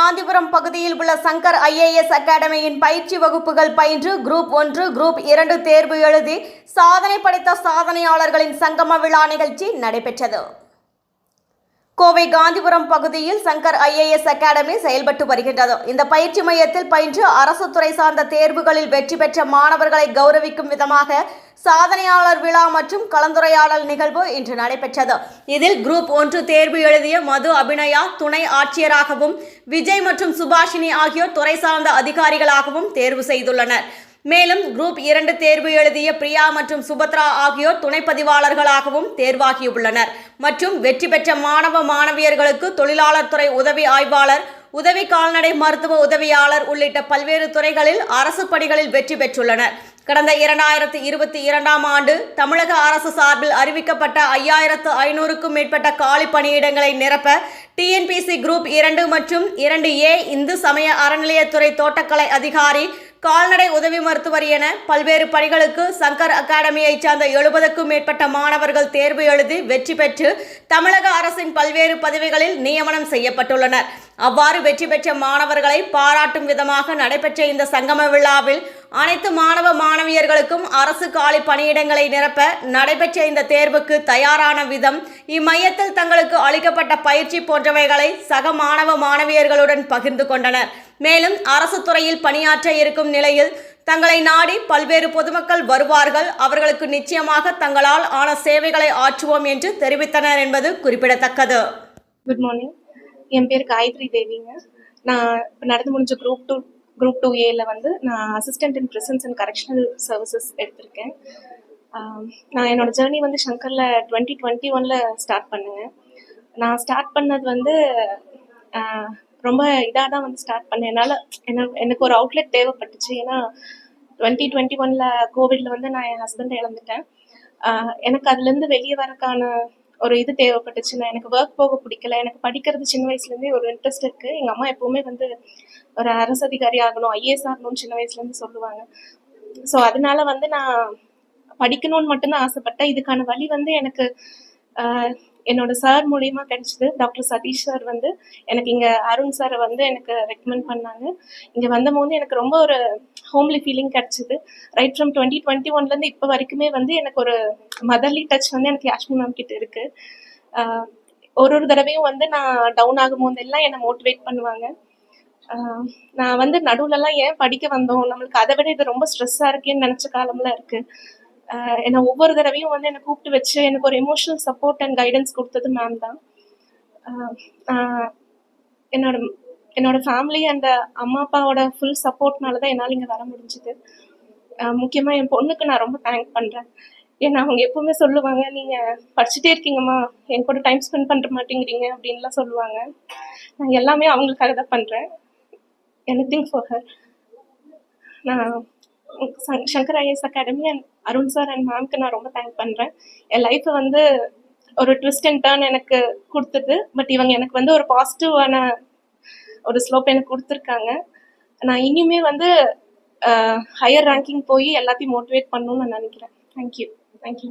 காந்திபுரம் பகுதியில் உள்ள சங்கர் ஐஏஎஸ் அகாடமியின் பயிற்சி வகுப்புகள் பயின்று குரூப் ஒன்று குரூப் இரண்டு தேர்வு எழுதி சாதனை படைத்த சாதனையாளர்களின் சங்கம விழா நிகழ்ச்சி நடைபெற்றது. கோவை காந்திபுரம் பகுதியில் சங்கர் ஐஏஎஸ் அகாடமி செயல்பட்டு வருகின்றது. இந்த பயிற்சி மையத்தில் பயின்று அரசு துறை சார்ந்த தேர்வுகளில் வெற்றி பெற்ற மாணவர்களை கௌரவிக்கும் விதமாக சாதனையாளர் விழா மற்றும் கலந்துரையாடல் நிகழ்வு இன்று நடைபெற்றது. இதில் குரூப் ஒன்று தேர்வு எழுதிய மது அபிநயா துணை ஆட்சியராகவும் விஜய் மற்றும் சுபாஷினி ஆகியோர் துறை சார்ந்த அதிகாரிகளாகவும் தேர்வு செய்துள்ளனர். மேலும் குரூப் இரண்டு தேர்வு எழுதிய பிரியா மற்றும் சுபத்ரா ஆகியோர் துணை பதிவாளர்களாகவும் தேர்வாகியுள்ளனர். மற்றும் வெற்றி பெற்ற மாணவ மாணவியர்களுக்கு தொழிலாளர் துறை உதவி ஆய்வாளர் உதவி கால்நடை மருத்துவ உதவியாளர் உள்ளிட்ட பல்வேறு துறைகளில் அரசு பணிகளில் வெற்றி பெற்றுள்ளனர். கடந்த இரண்டாயிரத்து இருபத்தி இரண்டாம் ஆண்டு தமிழக அரசு சார்பில் அறிவிக்கப்பட்ட ஐயாயிரத்து ஐநூறுக்கும் மேற்பட்ட காலி பணியிடங்களை நிரப்ப டிஎன்பிசி குரூப் இரண்டு மற்றும் இரண்டு ஏ இந்து சமய அறநிலையத்துறை தோட்டக்கலை அதிகாரி கால்நடை உதவி மருத்துவர் என பல்வேறு பணிகளுக்கு சங்கர் அகாடமியைச் சார்ந்த எழுபதுக்கும் மேற்பட்ட மாணவர்கள் தேர்வு எழுதி வெற்றி பெற்று தமிழக அரசின் பல்வேறு பதவிகளில் நியமனம் செய்யப்பட்டுள்ளனர். அவ்வாறு வெற்றி பெற்ற மாணவர்களை பாராட்டும் விதமாக நடைபெற்ற இந்த சங்கம விழாவில் அனைத்து மாணவ மாணவியர்களுக்கும் அரசு காலி பணியிடங்களை நிரப்ப நடைபெற்ற இந்த தேர்வுக்கு தயாரான விதம் இம்மையத்தில் தங்களுக்கு அளிக்கப்பட்ட பயிற்சி போன்றவைகளை சக மாணவ மாணவியர்களுடன் பகிர்ந்து கொண்டனர். மேலும் அரசு துறையில் பணியாற்ற இருக்கும் நிலையில் தங்களை நாடி பல்வேறு பொதுமக்கள் வருவார்கள். அவர்களுக்கு நிச்சயமாக தங்களால் ஆன சேவைகளை ஆற்றுவோம் என்று தெரிவித்தனர் என்பது குறிப்பிடத்தக்கது. குட் மார்னிங் என் பேர் காயத்ரி தேவிங்க. நான் இப்போ நடந்து முடிஞ்ச குரூப் டூ குரூப் டூ ஏல வந்து நான் assistant in prisons and correctional services எடுத்திருக்கேன். நான் என்னோட ஜேர்னி வந்து ஷங்கரில் டுவெண்ட்டி டுவெண்ட்டி ஒனில் ஸ்டார்ட் பண்ணுங்க. நான் ஸ்டார்ட் பண்ணது வந்து ரொம்ப இதாக தான் வந்து ஸ்டார்ட் பண்ணேன். என்னால் என்ன எனக்கு ஒரு அவுட்லெட் தேவைப்பட்டுச்சு. ஏன்னா டுவெண்ட்டி டுவெண்ட்டி ஒனில் கோவிடில் வந்து நான் என் ஹஸ்பண்டை இழந்துட்டேன். எனக்கு அதுலேருந்து வெளியே வரக்கான ஒரு இது தேவைப்பட்டுச்சுன்னா எனக்கு ஒர்க் போக பிடிக்கல எனக்கு படிக்கிறது சின்ன வயசுலேருந்தே ஒரு இன்ட்ரெஸ்ட் இருக்குது எங்கள் அம்மா எப்போவுமே வந்து ஒரு அரசு அதிகாரி ஆகணும் ஐஏஎஸ் ஆகணும்னு சின்ன வயசுலேருந்து சொல்லுவாங்க. ஸோ அதனால வந்து நான் படிக்கணும்னு மட்டும்தான் ஆசைப்பட்டேன். இதுக்கான வழி வந்து எனக்கு என்னோட சார் மூலியமா கிடைச்சது. டாக்டர் சதீஷ் சார் வந்து எனக்கு இங்க அருண் சாரை வந்து எனக்கு ரெக்கமெண்ட் பண்ணாங்க. இங்க வந்தபோது எனக்கு ரொம்ப ஒரு ஹோம்லி ஃபீலிங் கிடைச்சது. ரைட் ஃப்ரம் டுவெண்ட்டி டுவெண்ட்டி ஒன்லேருந்து இப்போ வரைக்குமே வந்து எனக்கு ஒரு மதர்லி டச் வந்து எனக்கு யாஷ்மி மேம் கிட்ட இருக்கு. ஒரு ஒரு தடவையும் வந்து நான் டவுன் ஆகும் போதெல்லாம் என்னை மோட்டிவேட் பண்ணுவாங்க. நான் வந்து நடுவுலலாம் ஏன் படிக்க வந்தோம்? நம்மளுக்கு அதை விட இது ரொம்ப ஸ்ட்ரெஸ்ஸாக இருக்கேன்னு நினச்ச காலம்லாம் இருக்குது என்னை ஒவ்வொரு தடவையும் வந்து என்னை கூப்பிட்டு வச்சு எனக்கு ஒரு எமோஷனல் சப்போர்ட் அண்ட் கைடன்ஸ் கொடுத்தது மேம் தான். என்னோட என்னோட ஃபேமிலி அண்ட் அம்மா அப்பாவோட ஃபுல் சப்போர்ட்னால தான் என்னால் இங்கே வர முடிஞ்சுது. முக்கியமாக என் பொண்ணுக்கு நான் ரொம்ப தேங்க் பண்ணுறேன் ஏன்னா அவங்க எப்பவுமே சொல்லுவாங்க நீங்கள் படிச்சுட்டே இருக்கீங்கம்மா என் கூட டைம் ஸ்பெண்ட் பண்ணுற மாட்டேங்கிறீங்க அப்படின்லாம் சொல்லுவாங்க. நான் எல்லாமே அவங்களுக்காக தான் பண்ணுறேன் எனி திங் ஃபார் ஹர் நான் Shankar IAS academy and Arun sir and மேம்க்கு நான் ரொம்ப தேங்க் பண்ணுறேன் என் லைஃப்பை வந்து ஒரு ட்விஸ்ட் அண்ட் டேர்ன் எனக்கு கொடுத்தது. பட் இவங்க எனக்கு வந்து ஒரு பாசிட்டிவான ஒரு ஸ்லோப் எனக்கு கொடுத்துருக்காங்க. நான் இனிமே வந்து ஹையர் ரேங்கிங் போய் எல்லாத்தையும் மோட்டிவேட் பண்ணணும்னு நான் நினைக்கிறேன். Thank you thank you